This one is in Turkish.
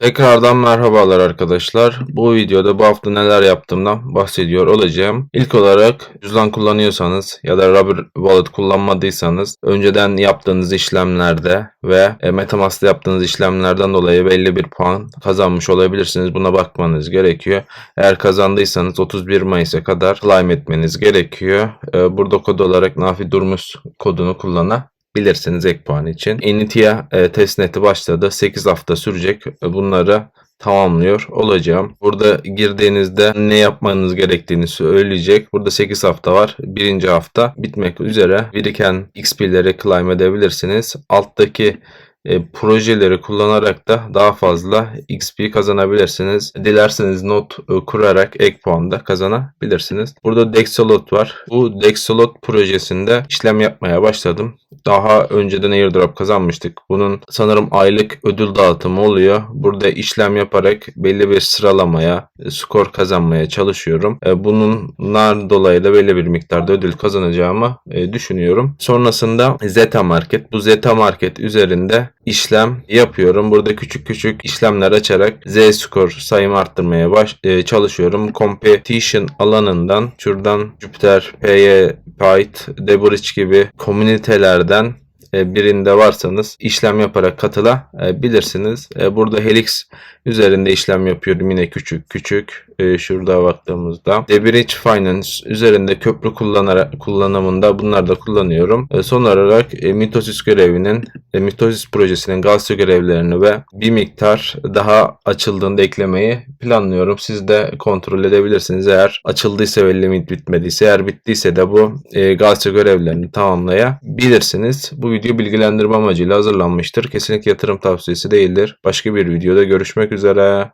Tekrardan merhabalar arkadaşlar. Bu videoda bu hafta neler yaptığımdan bahsediyor olacağım. İlk olarak cüzdan kullanıyorsanız ya da Rubber Wallet kullanmadıysanız önceden yaptığınız işlemlerde ve e, Metamask'ta yaptığınız işlemlerden dolayı belli bir puan kazanmış olabilirsiniz. Buna bakmanız gerekiyor. Eğer kazandıysanız 31 Mayıs'a kadar claim etmeniz gerekiyor. E, Burada kod olarak Nafi Durmuş kodunu kullanabilirsiniz bilirsiniz ek puan için. Initia e, testneti başladı. 8 hafta sürecek. E, Bunları tamamlıyor olacağım. Burada girdiğinizde ne yapmanız gerektiğini söyleyecek. Burada 8 hafta var. Birinci hafta bitmek üzere. Biriken XP'leri claim edebilirsiniz. Alttaki e, projeleri kullanarak da daha fazla XP kazanabilirsiniz. Dilerseniz not e, kurarak ek puan da kazanabilirsiniz. Burada Dexolot var. Bu Dexolot projesinde işlem yapmaya başladım. Daha önceden airdrop kazanmıştık. Bunun sanırım aylık ödül dağıtımı oluyor. Burada işlem yaparak belli bir sıralamaya, e, skor kazanmaya çalışıyorum. E, Bununlar dolayı da belli bir miktarda ödül kazanacağımı e, düşünüyorum. Sonrasında Zeta Market. Bu Zeta Market üzerinde işlem yapıyorum. Burada küçük küçük işlemler açarak Z skor sayımı arttırmaya baş, e, çalışıyorum. Competition alanından şuradan Jupyter, PY, Python, Debridge gibi komünitelerden e, birinde varsanız işlem yaparak katılabilirsiniz. E, Burada Helix üzerinde işlem yapıyorum yine küçük küçük. E, Şurada baktığımızda. Debridge Finance üzerinde köprü kullanarak kullanımında bunları da kullanıyorum. E, Son olarak e, Mitosis görevinin, e, Mitosis projesinin Galsio görevlerini ve bir miktar daha açıldığında eklemeyi planlıyorum. Siz de kontrol edebilirsiniz eğer açıldıysa ve limit bitmediyse. Eğer bittiyse de bu e, Galsio görevlerini tamamlayabilirsiniz. Bu video bilgilendirme amacıyla hazırlanmıştır. Kesinlikle yatırım tavsiyesi değildir. Başka bir videoda görüşmek üzere.